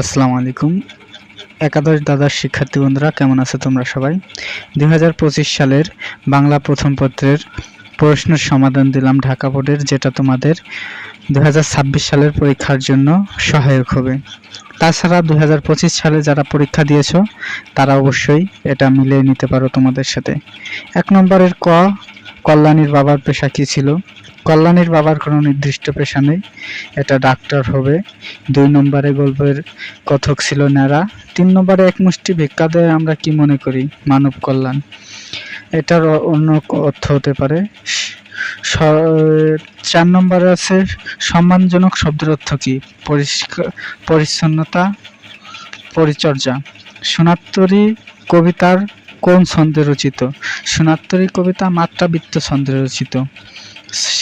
আসসালামু আলাইকুম। একাদশ দাদার শিক্ষার্থী বন্ধুরা, কেমন আছো তোমরা সবাই? দুই হাজার পঁচিশ সালের বাংলা প্রথম পত্রের প্রশ্নের সমাধান দিলাম ঢাকা বোর্ডের, যেটা তোমাদের দুই হাজার ছাব্বিশ সালের পরীক্ষার জন্য সহায়ক হবে। তাছাড়া দুই হাজার পঁচিশ সালে যারা পরীক্ষা দিয়েছ, তারা অবশ্যই এটা মিলিয়ে নিতে পারো তোমাদের সাথে। এক নম্বরের ক কল্যাণীর বাবার পেশা কী ছিল? কল্যাণীর বাবার কোনো নির্দিষ্ট পেশা নেই। এটা ডাক্তার হবে। দুই নম্বরে গল্পের কথক ছিল ন্যাড়া। তিন নম্বরে এক মুষ্টি ভিক্ষা দেয়, আমরা কি মনে করি? মানব কল্যাণ। এটার অন্য অর্থ হতে পারে। চার নম্বরে আছে, সম্মানজনক শব্দের অর্থ কি? পরিষ্কার পরিচ্ছন্নতা, পরিচর্যা। সোনাত্তরী কবিতার কোন ছন্দে রচিত? সোনাত্তরী কবিতা মাত্রাবৃত্ত ছন্দে রচিত।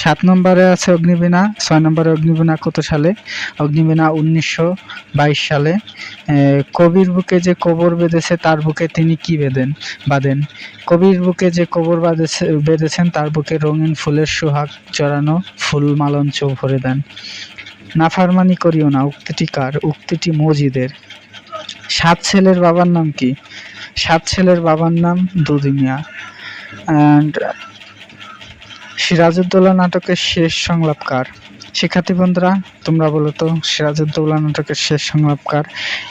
সাত নম্বরে আছে অগ্নিবীণা, ছয় নম্বরে অগ্নিবীণা কত সালে? অগ্নিবীণা উনিশশো বাইশ সালে। কবির বুকে যে কবর বেঁধেছে, তার বুকে তিনি কি বেঁধেন? বাঁধেন। কবির বুকে যে কবর বাঁধেছে, বেঁধেছেন, তার বুকে রঙিন ফুলের সোহাগ চড়ানো ফুল মালঞ্চ ভরে দেন। নাফারমানি করিও না, উক্তিটি কার? উক্তিটি মজিদের। সাত ছেলের বাবার নাম কি? সাত ছেলের বাবার নাম দুদিমিয়া অ্যান্ড সিরাজউদ্দৌলা নাটকের শেষ সংলাপকার। শিক্ষার্থী বন্ধুরা, তোমরা বলো তো, সিরাজউদ্দৌলা নাটকের শেষ সংলাপকার,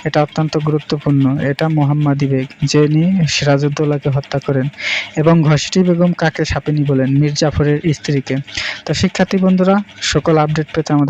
এটা অত্যন্ত গুরুত্বপূর্ণ। এটা মোহাম্মদী বেগ, যিনি সিরাজউদ্দৌলাকে হত্যা করেন। এবং ঘসটি বেগম কাকে সাপিনী বলেন? মীর জাফরের স্ত্রীকে। তো শিক্ষার্থী বন্ধুরা, সকল আপডেট পেতে আমাদের